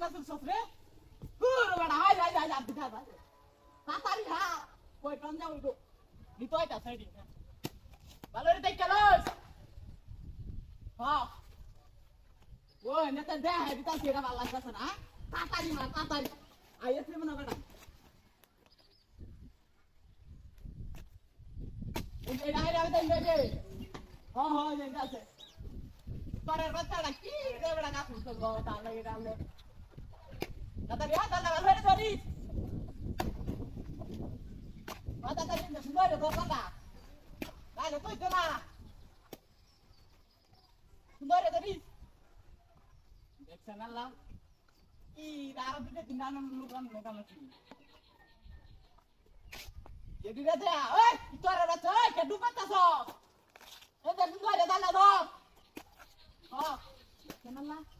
নাচুর সসরে পুরো বড় high high high হাত দিখা ভাই তাড়াতাড়ি হা কই, টন যাও গো নিতই তা সাইডি ভালো রে দেখ চলোস হ্যাঁ ওই, নেতা দে হাই দিতা সেটা ভালো লাগতেছে না তাড়াতাড়ি, মা, তাড়াতাড়ি। আইএসএ মনে বেটা যে হাই রাবে দেন হ্যাঁ হ্যাঁ এই আছে। পরের বাচ্চাটা কি রে, বেটা কাকু তো গো তার লাগে Jadi dia dia, eh, itu ada rasa, eh, kedupan tak so. Eh, dah semua ada dalam so. Oh, kenapa?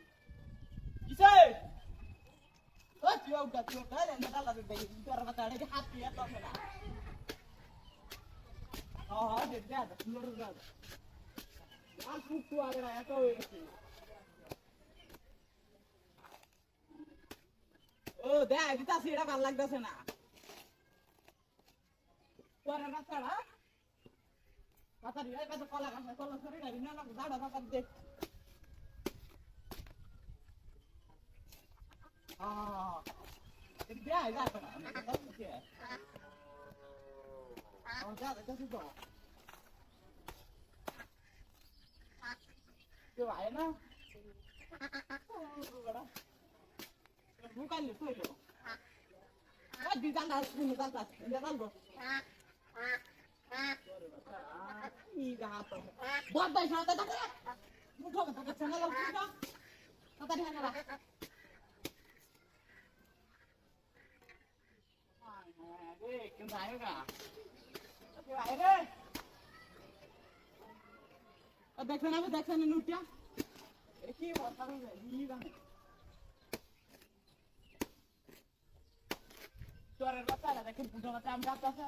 উঠা রে না ডালা দে তোর কথা আরে হাত দিয়ে তো না হ্যাঁ হ্যাঁ দেখ দেখ সুন্দর দেখ আর খুব তো আগে এত হয়ে গেছে ও, দেখ দিতা সেটা ভালো লাগতেছে না। পরে দিয়ে কত কলা গাছ কলা সরে না দাঁড়া কথা দেখ হ্যাঁ দেখ দেখ না Oh, ya, de casi todo. ¿Qué va, no? Bukan itu itu. Ah, di sana sini sana, di sana Iya apa? Buat bayi sana tadi. Mudah kan tak sana lalu kita. Tadi hanya lah. Eh, kenapa ya? দেখছেন আমি দেখছেন নুটিয়া কি বলতে তোর বাচ্চা দেখেন পুজো বাচ্চা আমি যাচ্ছে